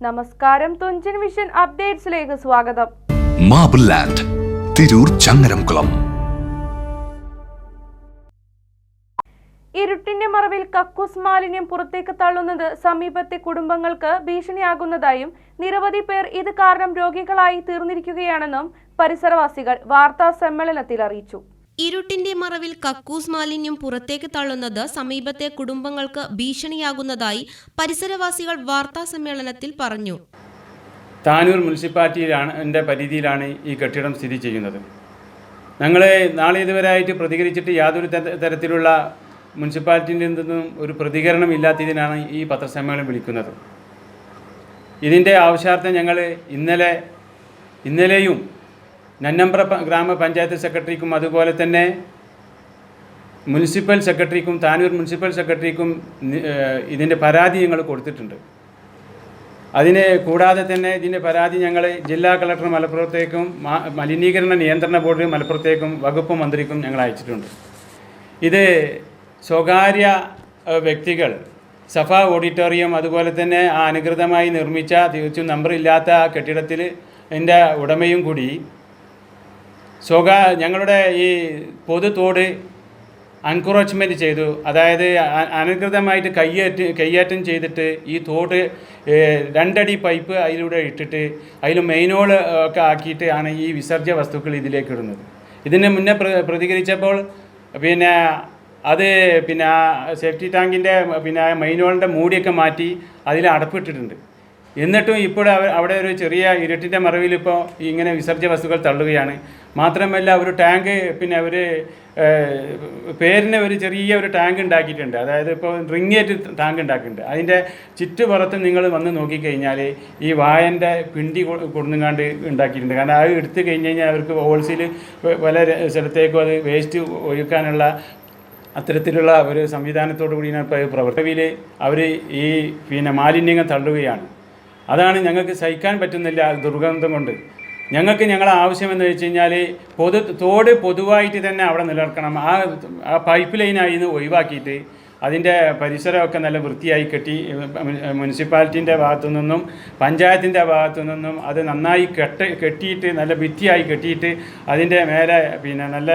നമസ്കാരം തുഞ്ചൻ വിഷൻ അപ്ഡേറ്റ്സിലേക്ക് സ്വാഗതം. Marble land Tirur Changaramkulam. ഇരുട്ടിന്റെ മറവിൽ കക്കൂസ് മാലിന്യം പുറത്തേക്ക് തള്ളുന്നത് സമീപത്തെ കുടുംബങ്ങൾക്ക് ഭീഷണിയാകുന്നതായും നിരവധി പേർ ഇത് കാരണം രോഗികളായി തീർന്നിരിക്കുകയാണെന്നും പരിസരവാസികൾ വാർത്താ സമ്മേളനത്തിൽ അറിയിച്ചു. ഇരുട്ടിന്റെ മറവിൽ കക്കൂസ് മാലിന്യം പുറത്തേക്ക് തള്ളുന്നത് സമീപത്തെ കുടുംബങ്ങൾക്ക് ഭീഷണിയാകുന്നതായി പരിസരവാസികൾ വാർത്താ സമ്മേളനത്തിൽ പറഞ്ഞു. താനൂർ മുനിസിപ്പാലിറ്റിയിലാണ് എന്റെ പരിധിയിലാണ് ഈ കെട്ടിടം സ്ഥിതി ചെയ്യുന്നത്. ഞങ്ങൾ നാളെ ഇതുവരെയായിട്ട് പ്രതികരിച്ചിട്ട് യാതൊരു തര- തരത്തിലുള്ള മുനിസിപ്പാലിറ്റിന്റെ നിന്നും ഒരു പ്രതികരണം ഇല്ലാത്തതിനാണ് ഈ പത്രസമ്മേളനം വിളിക്കുന്നത്. ഇതിന്റെ ആവശ്യാർത്ഥം ഞങ്ങൾ ഇന്നലെ ഇന്നലെയും നന്നമ്പ്ര ഗ്രാമപഞ്ചായത്ത് സെക്രട്ടറിക്കും അതുപോലെ തന്നെ മുനിസിപ്പൽ സെക്രട്ടറിക്കും താനൂർ മുനിസിപ്പൽ സെക്രട്ടറിക്കും ഇതിന്റെ പരാതി ഞങ്ങൾ കൊടുത്തിട്ടുണ്ട്. അതിന് കൂടാതെ തന്നെ ഇതിന്റെ പരാതി ഞങ്ങൾ ജില്ലാ കളക്ടർ മലപ്പുറത്തേക്കും മലിനീകരണ നിയന്ത്രണ ബോർഡ് മലപ്പുറത്തേക്കും വകുപ്പ് മന്ത്രിക്കും ഞങ്ങൾ അയച്ചിട്ടുണ്ട്. ഇത് സ്വകാര്യ വ്യക്തികൾ സഫ ഓഡിറ്റോറിയം അതുപോലെ തന്നെ ആ അനുകൃതമായി നിർമ്മിച്ച തികച്ചും നമ്പറില്ലാത്ത ആ കെട്ടിടത്തിൽ എന്റെ ഉടമയും കൂടി സ്വകാ ഞങ്ങളുടെ ഈ പൊതു തോട് അൻക്രോച്ച്മെന്റ് ചെയ്തു. അതായത് അനധികൃതമായിട്ട് കയ്യേറ്റ് കയ്യേറ്റം ചെയ്തിട്ട് ഈ തോട് രണ്ടടി പൈപ്പ് അതിലൂടെ ഇട്ടിട്ട് അതിൽ മെയിനോൾ ഒക്കെ ആക്കിയിട്ട് ആണ് ഈ വിസർജ്യ വസ്തുക്കൾ ഇതിലേക്ക് ഇടുന്നത്. ഇതിന് മുന്നേ പ്ര- പ്രതികരിച്ചപ്പോൾ പിന്നെ അത് പിന്നെ സേഫ്റ്റി ടാങ്കിന്റെ പിന്നെ മെയിനോളിന്റെ മൂടിയൊക്കെ മാറ്റി അതിൽ അടപ്പിട്ടിട്ടുണ്ട് എന്നിട്ടും ഇപ്പോൾ അവിടെ ഒരു ചെറിയ ഇരുട്ടിന്റെ മറവിൽ ഇപ്പോൾ ഇങ്ങനെ വിസർജ്യ വസ്തുക്കൾ തള്ളുകയാണ്. മാത്രമല്ല ഒരു ടാങ്ക് പിന്നെ അവർ പേരിന് ഒരു ചെറിയ ഒരു ടാങ്ക് ഉണ്ടാക്കിയിട്ടുണ്ട്. അതായത് ഇപ്പോൾ റിങ്ങേറ്റ് ടാങ്ക് ഉണ്ടാക്കിയിട്ടുണ്ട്. അതിന്റെ ചുറ്റുപുറത്ത് നിങ്ങൾ വന്ന് നോക്കിക്കഴിഞ്ഞാൽ ഈ വായന്റെ പിണ്ടി കൊടുങ്ങാണ്ട് ഉണ്ടാക്കിയിട്ടുണ്ട്. കാരണം അത് എടുത്തു കഴിഞ്ഞ് കഴിഞ്ഞാൽ അവർക്ക് ഹോൾസെയിൽ പല സ്ഥലത്തേക്കും അത് വേസ്റ്റ് ഒഴുക്കാനുള്ള അത്തരത്തിലുള്ള ഒരു സംവിധാനത്തോടു കൂടിയാണ് ഇപ്പോൾ പ്രവർത്തനയിൽ അവർ ഈ പിന്നെ മാലിന്യങ്ങൾ തള്ളുകയാണ്. അതാണ് ഞങ്ങൾക്ക് സഹിക്കാൻ പറ്റുന്നില്ല ദുർഗന്ധം കൊണ്ട്. ഞങ്ങൾക്ക് ഞങ്ങളെ ആവശ്യം എന്ന് വെച്ച് കഴിഞ്ഞാൽ പൊതു തോട് പൊതുവായിട്ട് തന്നെ അവിടെ നിലനിർത്തണം. ആ പൈപ്പ് ലൈനായി ഒഴിവാക്കിയിട്ട് അതിന്റെ പരിസരമൊക്കെ നല്ല വൃത്തിയായി കെട്ടി മുനിസിപ്പാലിറ്റീന്റെ ഭാഗത്തു നിന്നും പഞ്ചായത്തിന്റെ ഭാഗത്തു നിന്നും അത് നന്നായി കെട്ട് കെട്ടിയിട്ട് നല്ല ഭിത്തിയായി കെട്ടിയിട്ട് അതിന്റെ മേലെ പിന്നെ നല്ല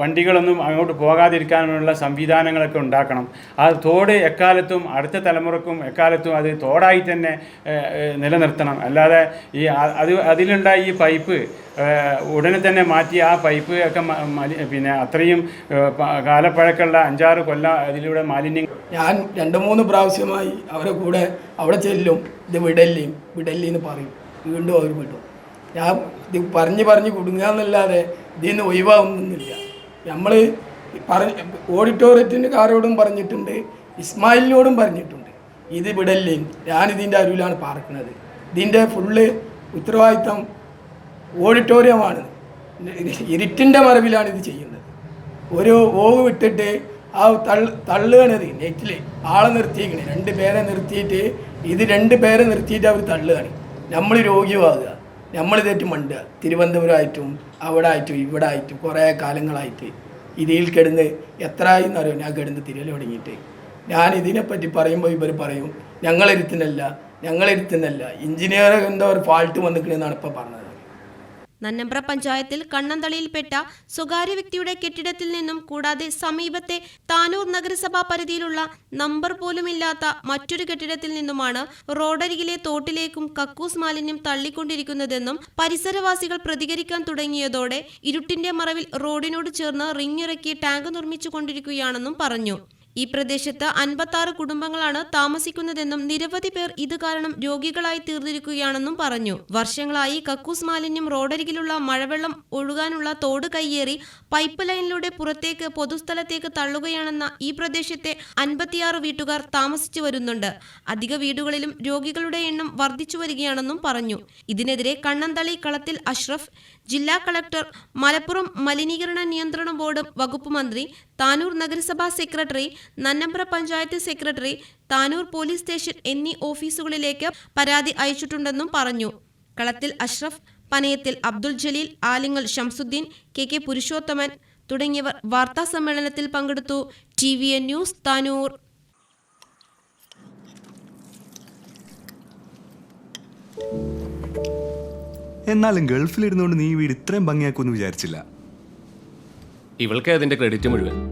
വണ്ടികളൊന്നും അങ്ങോട്ട് പോകാതിരിക്കാനുള്ള സംവിധാനങ്ങളൊക്കെ ഉണ്ടാക്കണം. ആ തോട് എക്കാലത്തും അടുത്ത തലമുറക്കും എക്കാലത്തും അത് തോടായി തന്നെ നിലനിർത്തണം. അല്ലാതെ ഈ അത് അതിലുണ്ടായ ഈ പൈപ്പ് ഉടനെ തന്നെ മാറ്റി ആ പൈപ്പ് ഒക്കെ പിന്നെ അത്രയും കാലപ്പഴക്കമുള്ള അഞ്ചാറ് കൊല്ലം അതിലൂടെ മാലിന്യം ഞാൻ രണ്ട് മൂന്ന് പ്രാവശ്യമായി അവരെ കൂടെ അവിടെ ചെല്ലും. ഇത് വിടല്ലേ വിടല്ലേ എന്ന് പറയും. വീണ്ടും അവർ വിടും. ഞാൻ ഇത് പറഞ്ഞ് പറഞ്ഞ് കുടുങ്ങുക എന്നല്ലാതെ ഇതിൽ നിന്ന് ഒഴിവാകുന്നില്ല. നമ്മൾ പറഞ്ഞ് ഓഡിറ്റോറിയത്തിന്റെ കാരോടും പറഞ്ഞിട്ടുണ്ട് ഇസ്മായിലിനോടും പറഞ്ഞിട്ടുണ്ട്. ഇത് വിടല്ലേ ഞാനിതിന്റെ അരുവിലാണ് പാർക്കുന്നത്. ഇതിന്റെ ഫുള്ള് ഉത്തരവാദിത്തം ഓഡിറ്റോറിയമാണ്. ഇരുട്ടിന്റെ മറവിലാണ് ഇത് ചെയ്യുന്നത്. ഒരു ഓവ് വിട്ടിട്ട് ആ തള്ള് തള്ളുകയാണത് നെറ്റിൽ ആളെ നിർത്തിയിരിക്കണേ രണ്ട് പേരെ നിർത്തിയിട്ട് ഇത് രണ്ട് പേരെ നിർത്തിയിട്ട് അവർ തള്ളുകയാണ്. നമ്മൾ രോഗിയാവുക. നമ്മൾ തെറ്റ് മണ്ടുക. തിരുവനന്തപുരമായിട്ടും അവിടെ ആയിട്ടും ഇവിടെ ആയിട്ടും കുറേ കാലങ്ങളായിട്ട് ഇതിൽ കിടന്ന് എത്രയായി അറിയാം? ഞാൻ കിടന്ന് തിരയൽ തുടങ്ങിയിട്ട്. ഞാൻ ഇതിനെപ്പറ്റി പറയുമ്പോൾ ഇവർ പറയും ഞങ്ങളിരുത്തുന്നല്ല ഞങ്ങളിരുത്തുന്നല്ല എഞ്ചിനീയർ എന്തോ ഒരു ഫാൾട്ട് വന്നിക്കണെന്നാണ് ഇപ്പോൾ പറഞ്ഞത്. നന്നമ്പ്ര പഞ്ചായത്തിൽ കണ്ണന്തളിയിൽപ്പെട്ട സ്വകാര്യ വ്യക്തിയുടെ കെട്ടിടത്തിൽ നിന്നും കൂടാതെ സമീപത്തെ താനൂർ നഗരസഭാ പരിധിയിലുള്ള നമ്പർ പോലുമില്ലാത്ത മറ്റൊരു കെട്ടിടത്തിൽ നിന്നുമാണ് റോഡരികിലെ തോട്ടിലേക്കും കക്കൂസ് മാലിന്യം തള്ളിക്കൊണ്ടിരിക്കുന്നതെന്നും പരിസരവാസികൾ പ്രതികരിക്കാൻ തുടങ്ങിയതോടെ ഇരുട്ടിന്റെ മറവിൽ റോഡിനോട് ചേർന്ന് റിങ്ങിറക്കി ടാങ്ക് നിർമ്മിച്ചു കൊണ്ടിരിക്കുകയാണെന്നും പറഞ്ഞു ഈ പ്രദേശത്ത് അൻപത്തി ആറ് കുടുംബങ്ങളാണ് താമസിക്കുന്നതെന്നും നിരവധി പേർ ഇത് കാരണം രോഗികളായി തീർന്നിരിക്കുകയാണെന്നും പറഞ്ഞു. വർഷങ്ങളായി കക്കൂസ് മാലിന്യം റോഡരികിലുള്ള മഴവെള്ളം ഒഴുകാനുള്ള തോട് കയ്യേറി പൈപ്പ് ലൈനിലൂടെ പുറത്തേക്ക് പൊതുസ്ഥലത്തേക്ക് തള്ളുകയാണെന്ന ഈ പ്രദേശത്തെ അൻപത്തിയാറ് വീട്ടുകാർ താമസിച്ചു വരുന്നുണ്ട്. അധിക വീടുകളിലും രോഗികളുടെ എണ്ണം വർദ്ധിച്ചു വരികയാണെന്നും പറഞ്ഞു. ഇതിനെതിരെ കണ്ണന്തളി കളത്തിൽ അഷ്റഫ് ജില്ലാ കളക്ടർ മലപ്പുറം മലിനീകരണ നിയന്ത്രണ ബോർഡ് വകുപ്പ് മന്ത്രി താനൂർ നഗരസഭാ secretary Nannambra panchayat secretary Tanur police station എന്നീ ഓഫീസുകളിലേക്ക് പരാതി അയച്ചിട്ടുണ്ടെന്നും പറഞ്ഞു. കളത്തിൽ അഷ്റഫ് പനയത്തിൽ അബ്ദുൽ ജലീൽ ആലിങ്ങൽ ഷംസുദ്ദീൻ കെ കെ പുരുഷോത്തമൻ തുടങ്ങിയവർ വാർത്താ സമ്മേളനത്തിൽ പങ്കെടുത്തു. T V N news Tanur. എന്നാലും ഗൾഫിലിരുന്നുകൊണ്ട് നീ വീട് ഇത്രയും ഭംഗിയാക്കുമെന്ന് വിചാരിച്ചില്ല. ഇവൾക്ക് അതിന്റെ ക്രെഡിറ്റ് മുഴുവൻ.